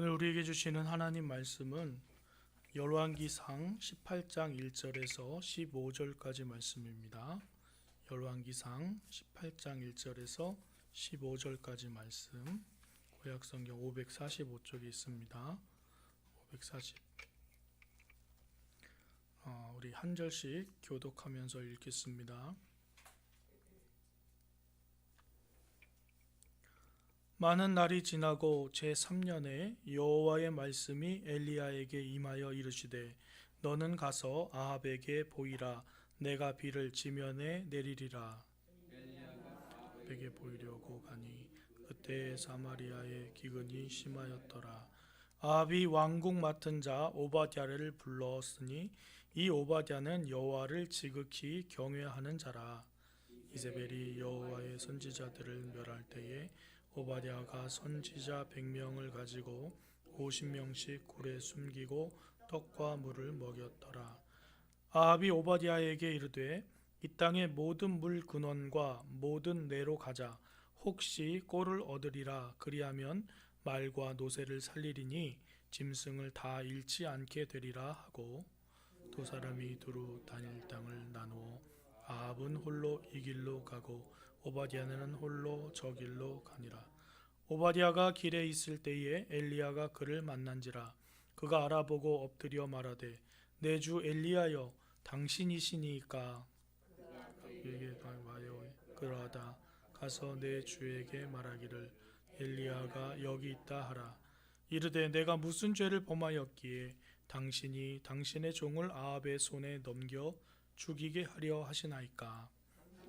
오늘 우리에게 주시는 하나님 말씀은 열왕기상 18장 1절에서 15절까지 말씀입니다. 열왕기상 18장 1절에서 15절까지 말씀. 구약 성경 545쪽에 있습니다. 540. 어, 우리 한 절씩 교독하면서 읽겠습니다. 많은 날이 지나고 제 3년에 여호와의 말씀이 엘리야에게 임하여 이르시되 너는 가서 아합에게 보이라. 내가 비를 지면에 내리리라. 아합에게 보이려고 가니 그때 사마리아의 기근이 심하였더라. 아합이 왕국 맡은 자 오바댜를 불렀으니 이 오바댜는 여호와를 지극히 경외하는 자라. 이세벨이 여호와의 선지자들을 멸할 때에 오바댜가 선지자 100명을 가지고 50명씩 굴에 숨기고 떡과 물을 먹였더라. 아합이 오바댜에게 이르되 이 땅의 모든 물 근원과 모든 내로 가자 혹시 꼴을 얻으리라 그리하면 말과 노새를 살리리니 짐승을 다 잃지 않게 되리라 하고 두 사람이 두루 다닐 땅을 나누어 아합은 홀로 이 길로 가고 오바댜는 홀로 저 길로 가니라. 오바댜가 길에 있을 때에 엘리야가 그를 만난지라. 그가 알아보고 엎드려 말하되 내 주 엘리야여 당신이시니까 그에게 와요 그러하다 가서 내 주에게 말하기를 엘리야가 여기 있다 하라. 이르되 내가 무슨 죄를 범하였기에 당신이 당신의 종을 아합의 손에 넘겨 죽이게 하려 하시나이까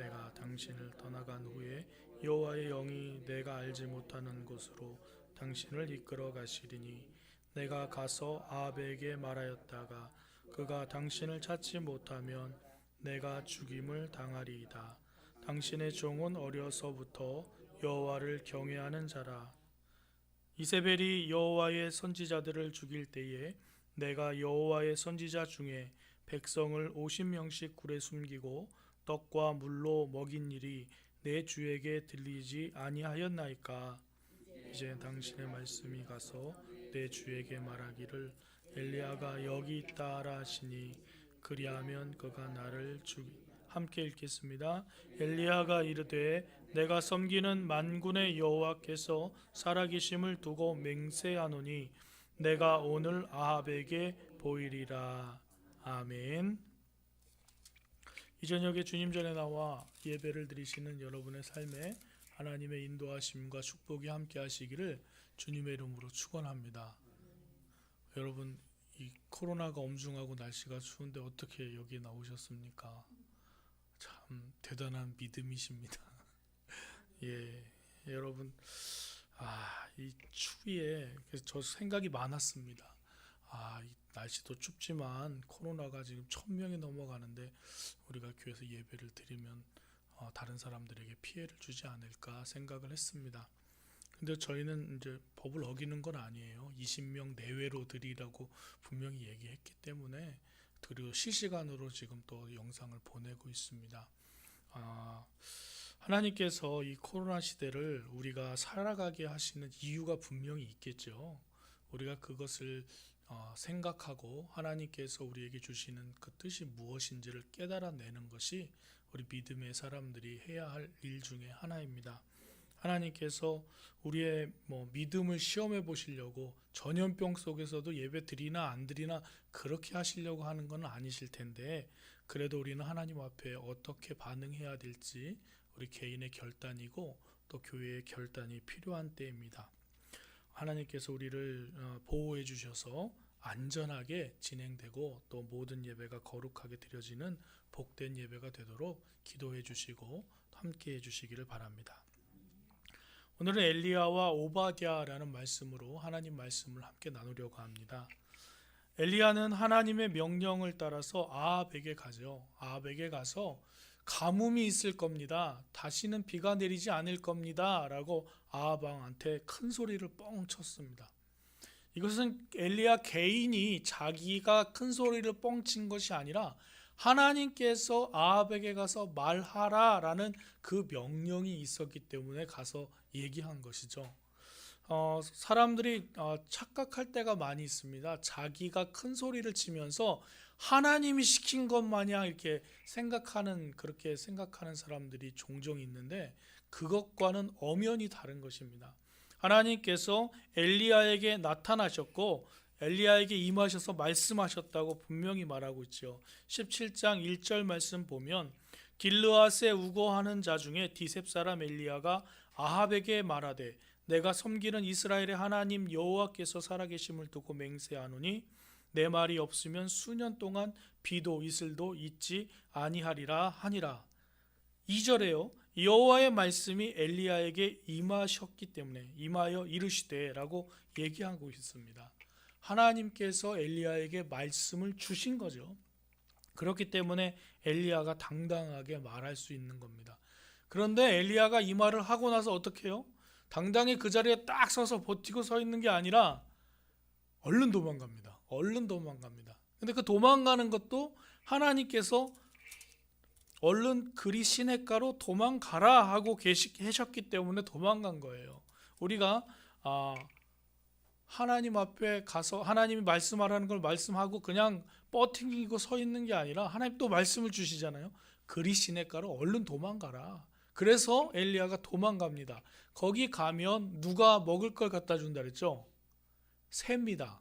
내가 당신을 떠나간 후에 여호와의 영이 내가 알지 못하는 곳으로 당신을 이끌어 가시리니 내가 가서 아합에게 말하였다가 그가 당신을 찾지 못하면 내가 죽임을 당하리이다. 당신의 종은 어려서부터 여호와를 경외하는 자라. 이세벨이 여호와의 선지자들을 죽일 때에 내가 여호와의 선지자 중에 백성을 50명씩 굴에 숨기고 떡과 물로 먹인 일이 내 주에게 들리지 아니하였나이까 이제 당신의 말씀이 가서 내 주에게 말하기를 엘리야가 여기 있다 하라 하시니 그리하면 그가 나를 죽이 함께 읽겠습니다. 엘리야가 이르되 내가 섬기는 만군의 여호와께서 살아계심을 두고 맹세하노니 내가 오늘 아합에게 보이리라. 아멘. 이 저녁에 주님 전에 나와 예배를 드리시는 여러분의 삶에 하나님의 인도하심과 축복이 함께 하시기를 주님의 이름으로 축원합니다. 여러분 이 코로나가 엄중하고 날씨가 추운데 어떻게 여기 나오셨습니까? 참 대단한 믿음이십니다. 예, 여러분 아, 이 추위에 그래서 저 생각이 많았습니다. 아, 이 날씨도 춥지만 코로나가 지금 천 명이 넘어가는데 우리가 교회에서 예배를 드리면 어, 다른 사람들에게 피해를 주지 않을까 생각을 했습니다. 근데 저희는 이제 법을 어기는 건 아니에요. 20명 내외로 드리라고 분명히 얘기했기 때문에 그리고 실시간으로 지금 또 영상을 보내고 있습니다. 아, 하나님께서 이 코로나 시대를 우리가 살아가게 하시는 이유가 분명히 있겠죠. 우리가 그것을 어, 생각하고 하나님께서 우리에게 주시는 그 뜻이 무엇인지를 깨달아내는 것이 우리 믿음의 사람들이 해야 할 일 중에 하나입니다. 하나님께서 우리의 뭐 믿음을 시험해 보시려고 전염병 속에서도 예배 드리나 안 드리나 그렇게 하시려고 하는 건 아니실 텐데 그래도 우리는 하나님 앞에 어떻게 반응해야 될지 우리 개인의 결단이고 또 교회의 결단이 필요한 때입니다. 하나님께서 우리를 어, 보호해 주셔서 안전하게 진행되고 또 모든 예배가 거룩하게 드려지는 복된 예배가 되도록 기도해 주시고 함께 해 주시기를 바랍니다. 오늘은 엘리야와 오바댜라는 말씀으로 하나님 말씀을 함께 나누려고 합니다. 엘리야는 하나님의 명령을 따라서 아합에게 가죠. 아합에게 가서 가뭄이 있을 겁니다. 다시는 비가 내리지 않을 겁니다 라고 아합 왕한테 큰 소리를 뻥 쳤습니다. 이것은 엘리야 개인이 자기가 큰 소리를 뻥친 것이 아니라 하나님께서 아합에게 가서 말하라라는 그 명령이 있었기 때문에 가서 얘기한 것이죠. 어, 사람들이 어, 착각할 때가 많이 있습니다. 자기가 큰 소리를 치면서 하나님이 시킨 것 마냥 이렇게 생각하는 그렇게 생각하는 사람들이 종종 있는데 그것과는 엄연히 다른 것입니다. 하나님께서 엘리야에게 나타나셨고 엘리야에게 임하셔서 말씀하셨다고 분명히 말하고 있죠. 17장 1절 말씀 보면 길르앗에 우거하는 자 중에 디셉 사람 엘리야가 아합에게 말하되 내가 섬기는 이스라엘의 하나님 여호와께서 살아계심을 두고 맹세하노니 내 말이 없으면 수년 동안 비도 이슬도 있지 아니하리라 하니라. 2절에요. 여호와의 말씀이 엘리야에게 임하셨기 때문에 임하여 이르시되라고 얘기하고 있습니다. 하나님께서 엘리야에게 말씀을 주신 거죠. 그렇기 때문에 엘리야가 당당하게 말할 수 있는 겁니다. 그런데 엘리야가 이 말을 하고 나서 어떻게 해요? 당당히 그 자리에 딱 서서 버티고 서 있는 게 아니라 얼른 도망갑니다. 얼른 도망갑니다. 근데 그 도망가는 것도 하나님께서 얼른 그리 시냇가로 도망가라 하고 계시, 하셨기 때문에 도망간 거예요. 우리가 아, 하나님 앞에 가서 하나님이 말씀하라는 걸 말씀하고 그냥 뻗팅기고 서 있는 게 아니라 하나님 또 말씀을 주시잖아요. 그리 시냇가로 얼른 도망가라. 그래서 엘리야가 도망갑니다. 거기 가면 누가 먹을 걸 갖다 준다 그랬죠? 새입니다.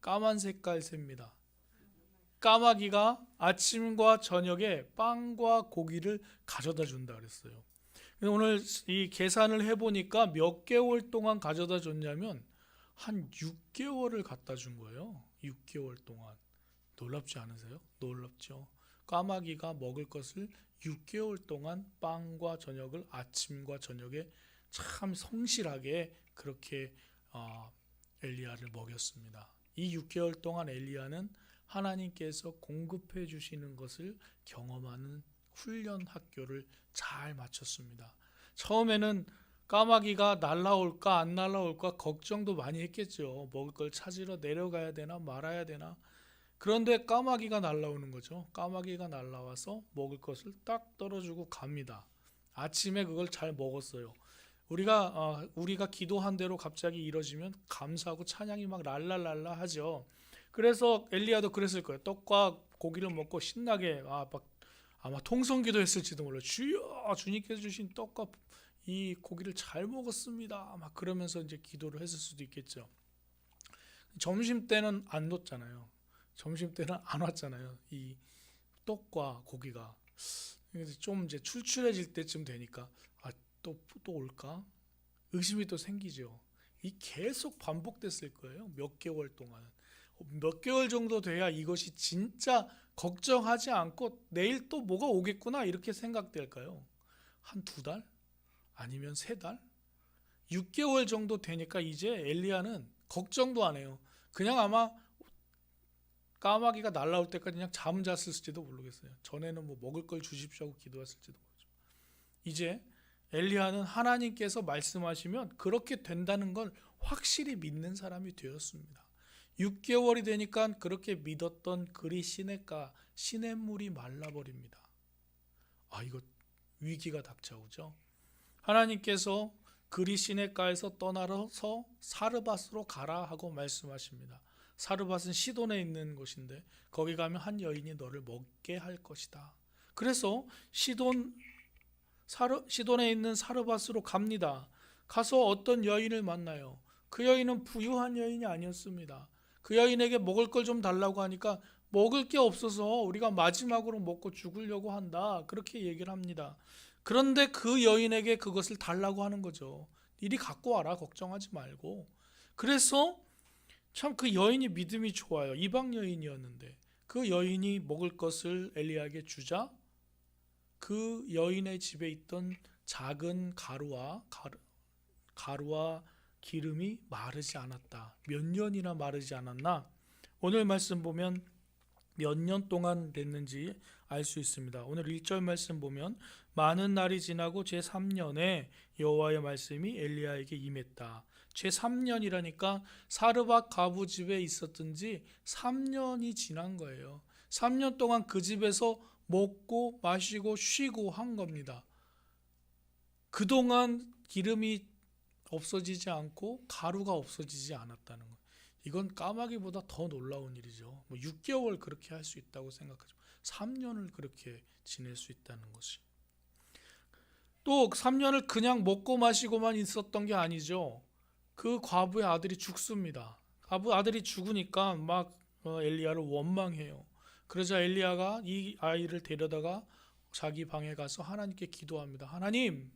까만 색깔 새입니다. 까마귀가 아침과 저녁에 빵과 고기를 가져다 준다 그랬어요. 오늘 이 계산을 해보니까 몇 개월 동안 가져다 줬냐면 한 6개월을 갖다 준 거예요. 6개월 동안. 놀랍지 않으세요? 놀랍죠. 까마귀가 먹을 것을 6개월 동안 빵과 저녁을 아침과 저녁에 참 성실하게 그렇게 어, 엘리야를 먹였습니다. 이 6개월 동안 엘리야는 하나님께서 공급해 주시는 것을 경험하는 훈련 학교를 잘 마쳤습니다. 처음에는 까마귀가 날라올까 안 날라올까 걱정도 많이 했겠죠. 먹을 걸 찾으러 내려가야 되나 말아야 되나. 그런데 까마귀가 날라오는 거죠. 까마귀가 날라와서 먹을 것을 딱 떨어주고 갑니다. 아침에 그걸 잘 먹었어요. 우리가 어, 우리가 기도한 대로 갑자기 이뤄지면 감사하고 찬양이 막 랄랄랄라 하죠. 그래서 엘리야도 그랬을 거예요. 떡과 고기를 먹고 신나게 아, 막 아마 통성기도 했을지도 몰라. 주여 주님께서 주신 떡과 이 고기를 잘 먹었습니다. 막 그러면서 이제 기도를 했을 수도 있겠죠. 점심 때는 안 놓잖아요. 점심 때는 안 왔잖아요. 이 떡과 고기가 좀 이제 출출해질 때쯤 되니까 아또또 또 올까 의심이 또 생기죠. 이 계속 반복됐을 거예요. 몇 개월 동안 몇 개월 정도 돼야 이것이 진짜 걱정하지 않고 내일 또 뭐가 오겠구나 이렇게 생각될까요? 한 두 달? 아니면 세 달? 6개월 정도 되니까 이제 엘리야는 걱정도 안 해요. 그냥 아마 까마귀가 날라올 때까지 그냥 잠 잤을지도 모르겠어요. 전에는 뭐 먹을 걸 주십시오 하고 기도했을지도 모르죠. 이제 엘리야는 하나님께서 말씀하시면 그렇게 된다는 걸 확실히 믿는 사람이 되었습니다. 6개월이 되니까 그렇게 믿었던 그리 시냇가 시냇물이 말라버립니다. 아 이거 위기가 닥쳐오죠. 하나님께서 그리 시냇가에서 떠나서 사르밧으로 가라 하고 말씀하십니다. 사르밧은 시돈에 있는 곳인데 거기 가면 한 여인이 너를 먹게 할 것이다. 그래서 시돈 사르, 시돈에 있는 사르밧으로 갑니다. 가서 어떤 여인을 만나요. 그 여인은 부유한 여인이 아니었습니다. 그 여인에게 먹을 걸 좀 달라고 하니까 먹을 게 없어서 우리가 마지막으로 먹고 죽으려고 한다. 그렇게 얘기를 합니다. 그런데 그 여인에게 그것을 달라고 하는 거죠. 이리 갖고 와라. 걱정하지 말고. 그래서 참 그 여인이 믿음이 좋아요. 이방 여인이었는데 그 여인이 먹을 것을 엘리야에게 주자 그 여인의 집에 있던 작은 가루와 가루, 가루와 기름이 마르지 않았다. 몇 년이나 마르지 않았나? 오늘 말씀 보면 몇 년 동안 됐는지 알 수 있습니다. 오늘 1절 말씀 보면 많은 날이 지나고 제 3년에 여호와의 말씀이 엘리야에게 임했다. 제 3년이라니까 사르밧 가부 집에 있었던 지 3년이 지난 거예요. 3년 동안 그 집에서 먹고 마시고 쉬고 한 겁니다. 그동안 기름이 없어지지 않고 가루가 없어지지 않았다는 것. 이건 까마귀보다 더 놀라운 일이죠. 뭐 6개월 그렇게 할 수 있다고 생각하죠. 3년을 그렇게 지낼 수 있다는 것이. 또 3년을 그냥 먹고 마시고만 있었던 게 아니죠. 그 과부의 아들이 죽습니다. 과부 아들이 죽으니까 막 어, 엘리야를 원망해요. 그러자 엘리야가 이 아이를 데려다가 자기 방에 가서 하나님께 기도합니다. 하나님,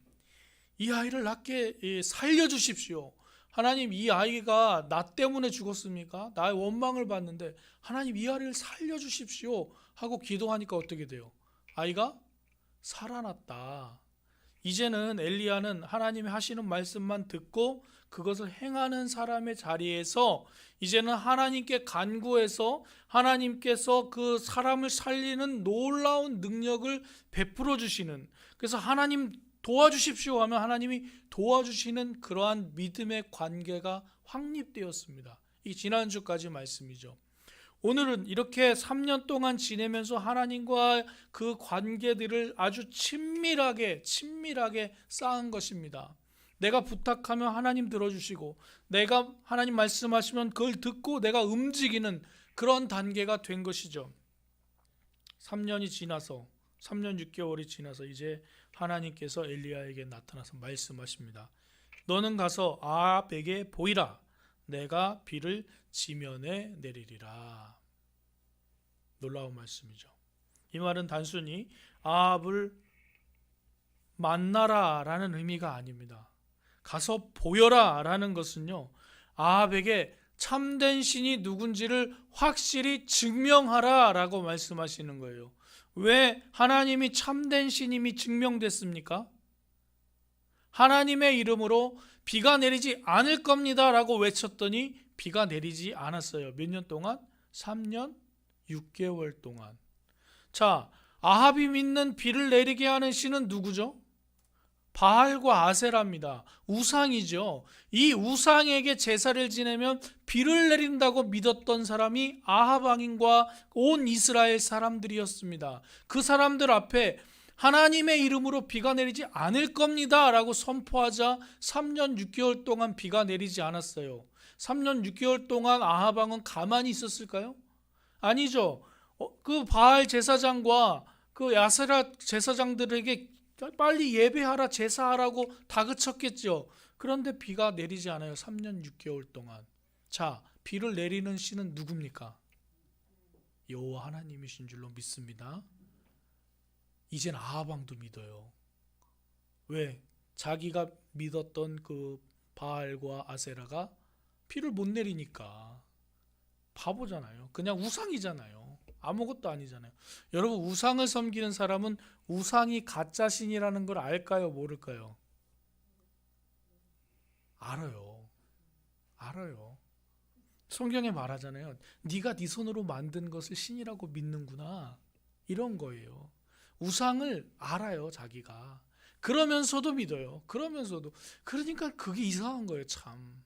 이 아이를 낫게 예, 살려주십시오. 하나님, 이 아이가 나 때문에 죽었습니까? 나의 원망을 받는데 하나님 이 아이를 살려주십시오 하고 기도하니까 어떻게 돼요? 아이가 살아났다. 이제는 엘리야는 하나님이 하시는 말씀만 듣고 그것을 행하는 사람의 자리에서 이제는 하나님께 간구해서 하나님께서 그 사람을 살리는 놀라운 능력을 베풀어 주시는 그래서 하나님 도와주십시오 하면 하나님이 도와주시는 그러한 믿음의 관계가 확립되었습니다. 이 지난주까지 말씀이죠. 오늘은 이렇게 3년 동안 지내면서 하나님과 그 관계들을 아주 친밀하게 친밀하게 쌓은 것입니다. 내가 부탁하면 하나님 들어주시고 내가 하나님 말씀하시면 그걸 듣고 내가 움직이는 그런 단계가 된 것이죠. 3년이 지나서 3년 6개월이 지나서 이제 하나님께서 엘리야에게 나타나서 말씀하십니다. 너는 가서 아합에게 보이라. 내가 비를 지면에 내리리라. 놀라운 말씀이죠. 이 말은 단순히 아합을 만나라 라는 의미가 아닙니다. 가서 보여라 라는 것은요. 아합에게 참된 신이 누군지를 확실히 증명하라 라고 말씀하시는 거예요. 왜 하나님이 참된 신임이 증명됐습니까? 하나님의 이름으로 비가 내리지 않을 겁니다 라고 외쳤더니 비가 내리지 않았어요. 몇 년 동안? 3년 6개월 동안. 자, 아합이 믿는 비를 내리게 하는 신은 누구죠? 바알과 아세라입니다. 우상이죠. 이 우상에게 제사를 지내면 비를 내린다고 믿었던 사람이 아합 왕인과 온 이스라엘 사람들이었습니다. 그 사람들 앞에 하나님의 이름으로 비가 내리지 않을 겁니다. 라고 선포하자 3년 6개월 동안 비가 내리지 않았어요. 3년 6개월 동안 아합 왕은 가만히 있었을까요? 아니죠. 어, 그 바알 제사장과 그 야세라 제사장들에게 빨리 예배하라 제사하라고 다그쳤겠죠. 그런데 비가 내리지 않아요. 3년 6개월 동안. 자, 비를 내리는 신은 누굽니까? 여호와 하나님이신 줄로 믿습니다. 이젠 아하방도 믿어요. 왜? 자기가 믿었던 그 바알과 아세라가 비를 못 내리니까 바보잖아요. 그냥 우상이잖아요. 아무것도 아니잖아요. 여러분 우상을 섬기는 사람은 우상이 가짜 신이라는 걸 알까요? 모를까요? 알아요. 알아요. 성경에 말하잖아요. 네가 네 손으로 만든 것을 신이라고 믿는구나. 이런 거예요. 우상을 알아요, 자기가. 그러면서도 믿어요. 그러면서도. 그러니까 그게 이상한 거예요, 참.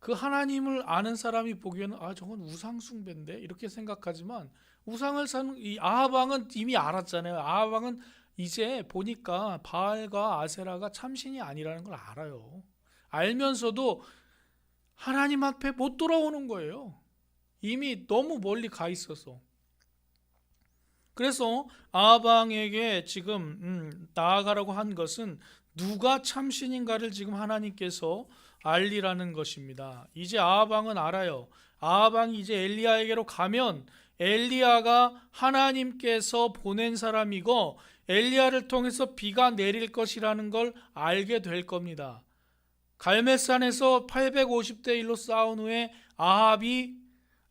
그 하나님을 아는 사람이 보기에는 아 저건 우상 숭배인데 이렇게 생각하지만 우상을 사는 이 아하방은 이미 알았잖아요. 아하방은 이제 보니까 바알과 아세라가 참신이 아니라는 걸 알아요. 알면서도 하나님 앞에 못 돌아오는 거예요. 이미 너무 멀리 가 있어서. 그래서 아방에게 지금 음, 나아가라고 한 것은 누가 참신인가를 지금 하나님께서 알리라는 것입니다. 이제 아하방은 알아요. 아하방이 이제 엘리야에게로 가면 엘리야가 하나님께서 보낸 사람이고 엘리야를 통해서 비가 내릴 것이라는 걸 알게 될 겁니다. 갈메산에서 850대 1로 싸운 후에 아합이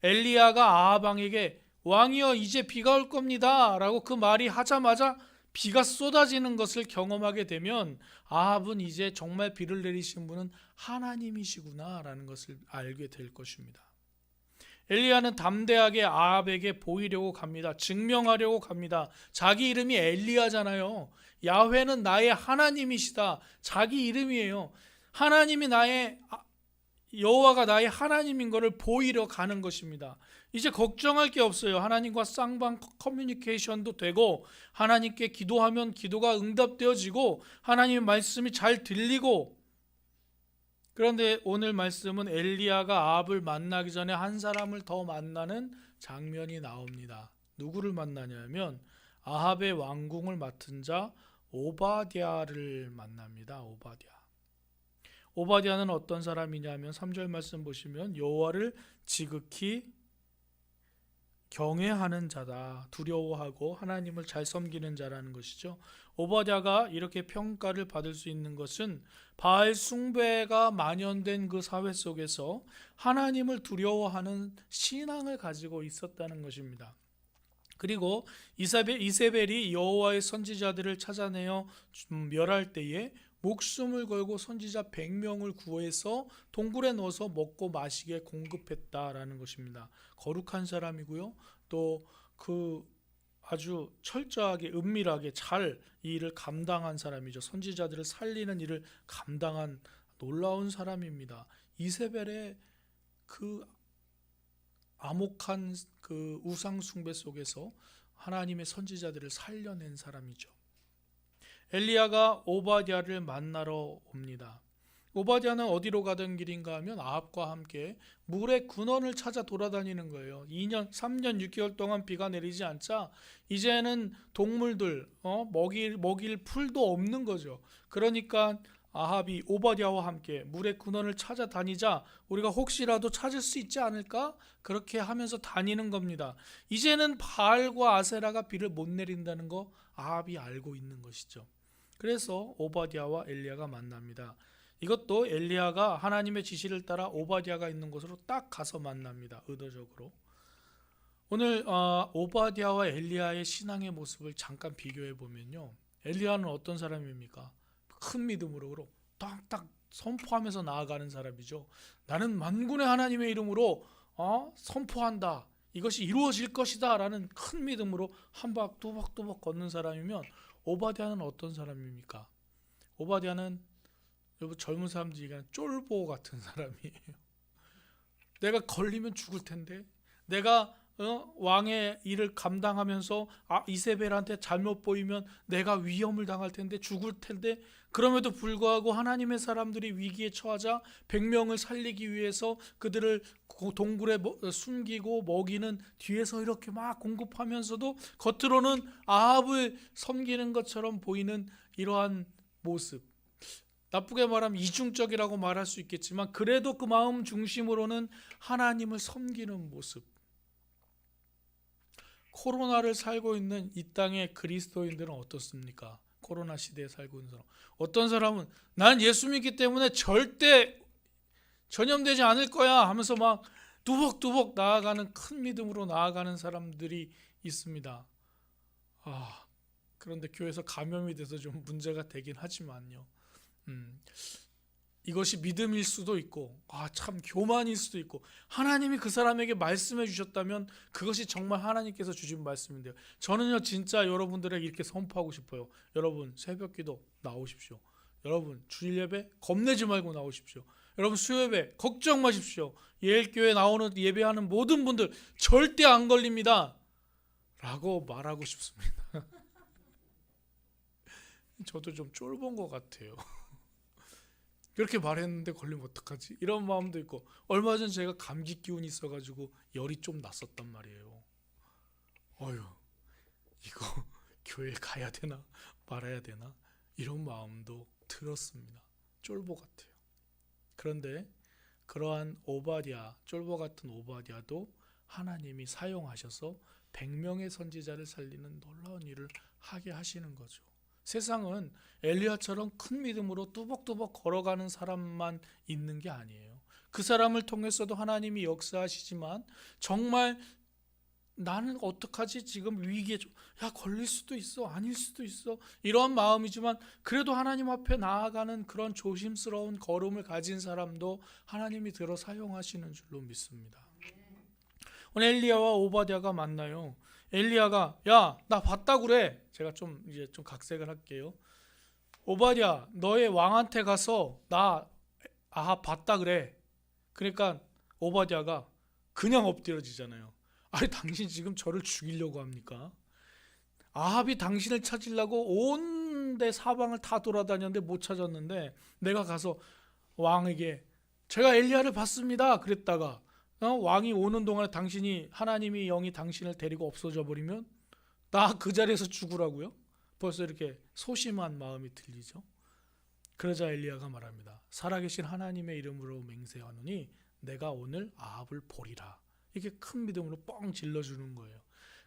엘리야가 아하방에게 왕이여 이제 비가 올 겁니다라고 그 말이 하자마자 비가 쏟아지는 것을 경험하게 되면 아합은 이제 정말 비를 내리신 분은 하나님이시구나라는 것을 알게 될 것입니다. 엘리야는 담대하게 아합에게 보이려고 갑니다. 증명하려고 갑니다. 자기 이름이 엘리야잖아요. 야훼는 나의 하나님이시다. 자기 이름이에요. 하나님이 나의 아- 여호와가 나의 하나님인 것을 보이려 가는 것입니다. 이제 걱정할 게 없어요. 하나님과 쌍방 커뮤니케이션도 되고 하나님께 기도하면 기도가 응답되어지고 하나님의 말씀이 잘 들리고 그런데 오늘 말씀은 엘리야가 아합을 만나기 전에 한 사람을 더 만나는 장면이 나옵니다. 누구를 만나냐면 아합의 왕궁을 맡은 자 오바댜를 만납니다. 오바댜. 오바댜는 어떤 사람이냐면 3절 말씀 보시면 여호와를 지극히 경외하는 자다. 두려워하고 하나님을 잘 섬기는 자라는 것이죠. 오바댜가 이렇게 평가를 받을 수 있는 것은 바알 숭배가 만연된 그 사회 속에서 하나님을 두려워하는 신앙을 가지고 있었다는 것입니다. 그리고 이세벨이 여호와의 선지자들을 찾아내어 좀 멸할 때에 목숨을 걸고 선지자 100명을 구해서 동굴에 넣어서 먹고 마시게 공급했다라는 것입니다. 거룩한 사람이고요. 또 그 아주 철저하게 은밀하게 잘 이 일을 감당한 사람이죠. 선지자들을 살리는 일을 감당한 놀라운 사람입니다. 이세벨의 그 암혹한 그 우상 숭배 속에서 하나님의 선지자들을 살려낸 사람이죠. 엘리야가 오바댜를 만나러 옵니다. 오바댜는 어디로 가던 길인가 하면 아합과 함께 물의 근원을 찾아 돌아다니는 거예요. 2년, 3년 6개월 동안 비가 내리지 않자 이제는 동물들 어, 먹일 먹일 풀도 없는 거죠. 그러니까 아합이 오바댜와 함께 물의 근원을 찾아 다니자 우리가 혹시라도 찾을 수 있지 않을까 그렇게 하면서 다니는 겁니다. 이제는 바알과 아세라가 비를 못 내린다는 거 아합이 알고 있는 것이죠. 그래서 오바댜와 엘리야가 만납니다. 이것도 엘리야가 하나님의 지시를 따라 오바댜가 있는 곳으로 딱 가서 만납니다. 의도적으로. 오늘 어, 오바댜와 엘리야의 신앙의 모습을 잠깐 비교해 보면요. 엘리야는 어떤 사람입니까? 큰 믿음으로 딱딱 선포하면서 나아가는 사람이죠. 나는 만군의 하나님의 이름으로 어? 선포한다. 이것이 이루어질 것이다라는 큰 믿음으로 한 박 두벅두벅 걷는 사람이면 오바댜는 어떤 사람입니까? 여러분 젊은 사람들이 얘기하는 쫄보 같은 사람이에요. 내가 걸리면 죽을 텐데, 내가 어? 왕의 일을 감당하면서 아, 이세벨한테 잘못 보이면 내가 위험을 당할 텐데 죽을 텐데 그럼에도 불구하고 하나님의 사람들이 위기에 처하자 100명을 살리기 위해서 그들을 고- 동굴에 뭐- 숨기고 먹이는 뒤에서 이렇게 막 공급하면서도 겉으로는 아합을 섬기는 것처럼 보이는 이러한 모습 나쁘게 말하면 이중적이라고 말할 수 있겠지만 그래도 그 마음 중심으로는 하나님을 섬기는 모습 코로나를 살고 있는 이 땅의 그리스도인들은 어떻습니까? 코로나 시대에 살고 있는 사람. 어떤 사람은 난 예수 믿기 때문에 절대 전염되지 않을 거야 하면서 막 두벅두벅 나아가는 큰 믿음으로 나아가는 사람들이 있습니다. 아, 그런데 교회에서 감염이 돼서 좀 문제가 되긴 하지만요. 음, 이것이 믿음일 수도 있고, 아, 참 교만일 수도 있고, 하나님이 그 사람에게 말씀해 주셨다면 그것이 정말 하나님께서 주신 말씀인데요. 저는요, 진짜 여러분들에게 이렇게 선포하고 싶어요. 여러분, 새벽 기도 나오십시오. 여러분, 주일 예배 겁내지 말고 나오십시오. 여러분, 수요예배 걱정 마십시오. 예일교회 나오는 예배하는 모든 분들 절대 안 걸립니다. 라고 말하고 싶습니다. 저도 좀 쫄본 것 같아요. 그렇게 말했는데 걸리면 어떡하지? 이런 마음도 있고 얼마 전 제가 감기 기운이 있어가지고 열이 좀 났었단 말이에요. 어휴 이거 교회 가야 되나 말아야 되나 이런 마음도 들었습니다. 쫄보 같아요. 그런데 그러한 오바디아 쫄보 같은 오바디아도 하나님이 사용하셔서 100명의 선지자를 살리는 놀라운 일을 하게 하시는 거죠. 세상은 엘리야처럼 큰 믿음으로 뚜벅뚜벅 걸어가는 사람만 있는 게 아니에요. 그 사람을 통해서도 하나님이 역사하시지만 정말 나는 어떡하지 지금 위기에 좀- 야 걸릴 수도 있어 아닐 수도 있어 이런 마음이지만 그래도 하나님 앞에 나아가는 그런 조심스러운 걸음을 가진 사람도 하나님이 들어 사용하시는 줄로 믿습니다. 오늘 엘리야와 오바댜가 만나요. 엘리야가 야 나 봤다 그래. 제가 좀 이제 좀 각색을 할게요. 오바댜 너의 왕한테 가서 나 아하 봤다 그래. 그러니까 오바댜가 그냥 엎드려지잖아요. 아니 당신 지금 저를 죽이려고 합니까? 아합이 당신을 찾으려고 온데 사방을 다 돌아다녔는데 못 찾았는데 내가 가서 왕에게 제가 엘리야를 봤습니다. 그랬다가 어? 왕이 오는 동안에 당신이 하나님이 영이 당신을 데리고 없어져 버리면 나 그 자리에서 죽으라고요? 벌써 이렇게 소심한 마음이 들리죠. 그러자 엘리야가 말합니다. 살아계신 하나님의 이름으로 맹세하노니 내가 오늘 아합을 보리라. 이렇게 큰 믿음으로 뻥 질러주는 거예요.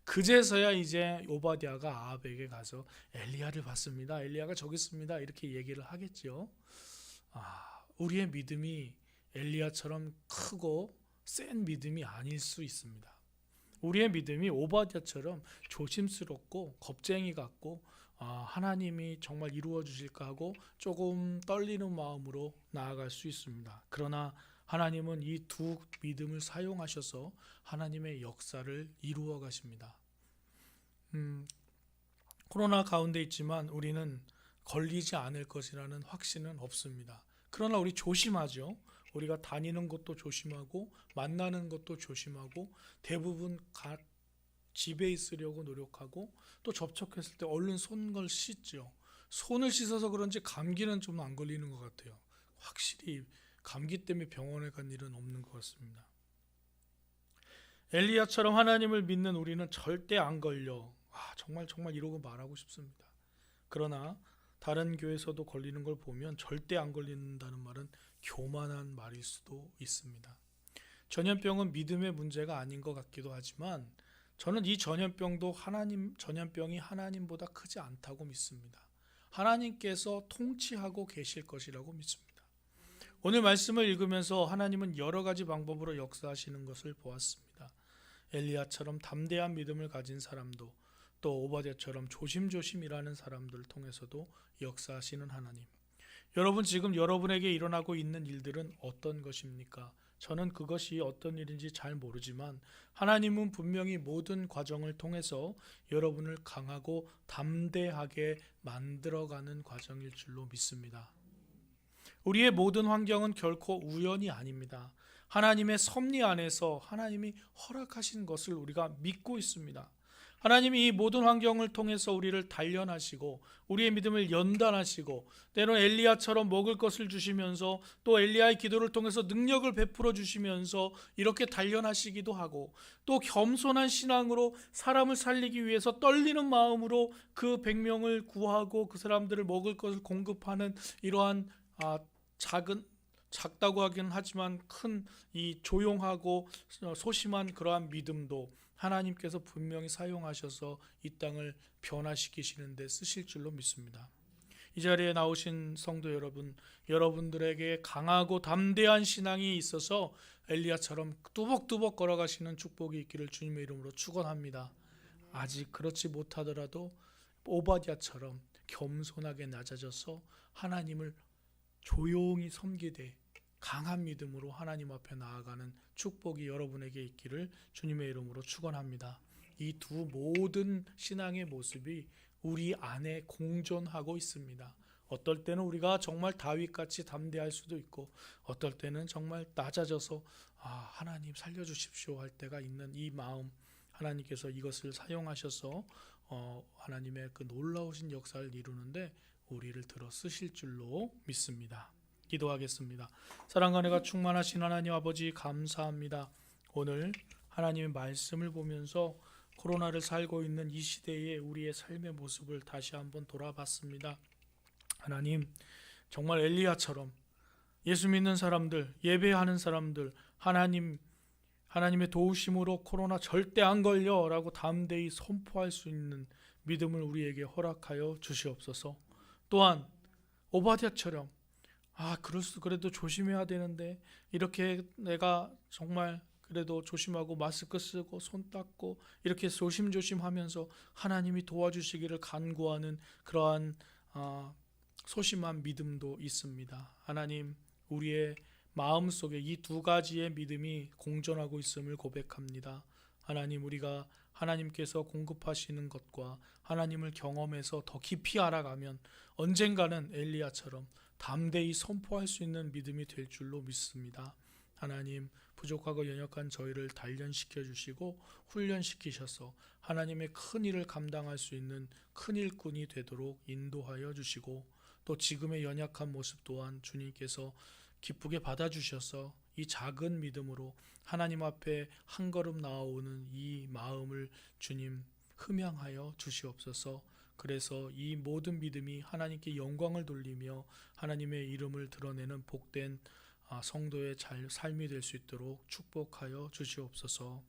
그제서야 이제 오바댜가 아합에게 가서 엘리야를 봤습니다. 엘리야가 저기 있습니다. 이렇게 얘기를 하겠죠. 아, 우리의 믿음이 엘리야처럼 크고 센 믿음이 아닐 수 있습니다. 우리의 믿음이 오바댜처럼 조심스럽고 겁쟁이 같고 아, 하나님이 정말 이루어 주실까 하고 조금 떨리는 마음으로 나아갈 수 있습니다. 그러나 하나님은 이 두 믿음을 사용하셔서 하나님의 역사를 이루어 가십니다. 음, 코로나 가운데 있지만 우리는 걸리지 않을 것이라는 확신은 없습니다. 그러나 우리 조심하죠. 우리가 다니는 것도 조심하고 만나는 것도 조심하고 대부분 가, 집에 있으려고 노력하고 또 접촉했을 때 얼른 손을 씻죠. 손을 씻어서 그런지 감기는 좀 안 걸리는 것 같아요. 확실히 감기 때문에 병원에 간 일은 없는 것 같습니다. 엘리야처럼 하나님을 믿는 우리는 절대 안 걸려. 아, 정말 정말 이러고 말하고 싶습니다. 그러나 다른 교회에서도 걸리는 걸 보면 절대 안 걸린다는 말은 교만한 말일 수도 있습니다. 전염병은 믿음의 문제가 아닌 것 같기도 하지만 저는 이 전염병도 하나님 전염병이 하나님보다 크지 않다고 믿습니다. 하나님께서 통치하고 계실 것이라고 믿습니다. 오늘 말씀을 읽으면서 하나님은 여러 가지 방법으로 역사하시는 것을 보았습니다. 엘리야처럼 담대한 믿음을 가진 사람도 또 오바댜처럼 조심조심 일하는 사람들을 통해서도 역사하시는 하나님. 여러분 지금 여러분에게 일어나고 있는 일들은 어떤 것입니까? 저는 그것이 어떤 일인지 잘 모르지만 하나님은 분명히 모든 과정을 통해서 여러분을 강하고 담대하게 만들어가는 과정일 줄로 믿습니다. 우리의 모든 환경은 결코 우연이 아닙니다. 하나님의 섭리 안에서 하나님이 허락하신 것을 우리가 믿고 있습니다. 하나님이 이 모든 환경을 통해서 우리를 단련하시고 우리의 믿음을 연단하시고 때론 엘리야처럼 먹을 것을 주시면서 또 엘리야의 기도를 통해서 능력을 베풀어 주시면서 이렇게 단련하시기도 하고 또 겸손한 신앙으로 사람을 살리기 위해서 떨리는 마음으로 그 백명을 구하고 그 사람들을 먹을 것을 공급하는 이러한 아, 작은 작다고 하기는 하지만 큰 이 조용하고 소심한 그러한 믿음도 하나님께서 분명히 사용하셔서 이 땅을 변화시키시는데 쓰실 줄로 믿습니다. 이 자리에 나오신 성도 여러분, 여러분들에게 강하고 담대한 신앙이 있어서 엘리야처럼 뚜벅뚜벅 걸어가시는 축복이 있기를 주님의 이름으로 축원합니다. 아직 그렇지 못하더라도 오바댜처럼 겸손하게 낮아져서 하나님을 조용히 섬기되 강한 믿음으로 하나님 앞에 나아가는 축복이 여러분에게 있기를 주님의 이름으로 축원합니다. 이 두 모든 신앙의 모습이 우리 안에 공존하고 있습니다. 어떨 때는 우리가 정말 다윗같이 담대할 수도 있고 어떨 때는 정말 낮아져서 아, 하나님 살려 주십시오 할 때가 있는 이 마음 하나님께서 이것을 사용하셔서 어, 하나님의 그 놀라우신 역사를 이루는데 우리를 들어 쓰실 줄로 믿습니다. 기도하겠습니다. 사랑과 은혜가 충만하신 하나님 아버지 감사합니다. 오늘 하나님의 말씀을 보면서 코로나를 살고 있는 이 시대의 우리의 삶의 모습을 다시 한번 돌아봤습니다. 하나님 정말 엘리야처럼 예수 믿는 사람들, 예배하는 사람들, 하나님 하나님의 도우심으로 코로나 절대 안 걸려라고 담대히 선포할 수 있는 믿음을 우리에게 허락하여 주시옵소서. 또한 오바댜처럼 아, 그럴 수 그래도 조심해야 되는데 이렇게 내가 정말 그래도 조심하고 마스크 쓰고 손 닦고 이렇게 조심조심 하면서 하나님이 도와주시기를 간구하는 그러한 아, 소심한 믿음도 있습니다. 하나님, 우리의 마음 속에 이 두 가지의 믿음이 공존하고 있음을 고백합니다. 하나님 우리가 하나님께서 공급하시는 것과 하나님을 경험해서 더 깊이 알아가면 언젠가는 엘리야처럼 담대히 선포할 수 있는 믿음이 될 줄로 믿습니다. 하나님 부족하고 연약한 저희를 단련시켜 주시고 훈련시키셔서 하나님의 큰 일을 감당할 수 있는 큰 일꾼이 되도록 인도하여 주시고 또 지금의 연약한 모습 또한 주님께서 기쁘게 받아 주셔서 이 작은 믿음으로 하나님 앞에 한 걸음 나아오는 이 마음을 주님 흠양하여 주시옵소서. 그래서 이 모든 믿음이 하나님께 영광을 돌리며 하나님의 이름을 드러내는 복된 아, 성도의 잘 삶이 될 수 있도록 축복하여 주시옵소서.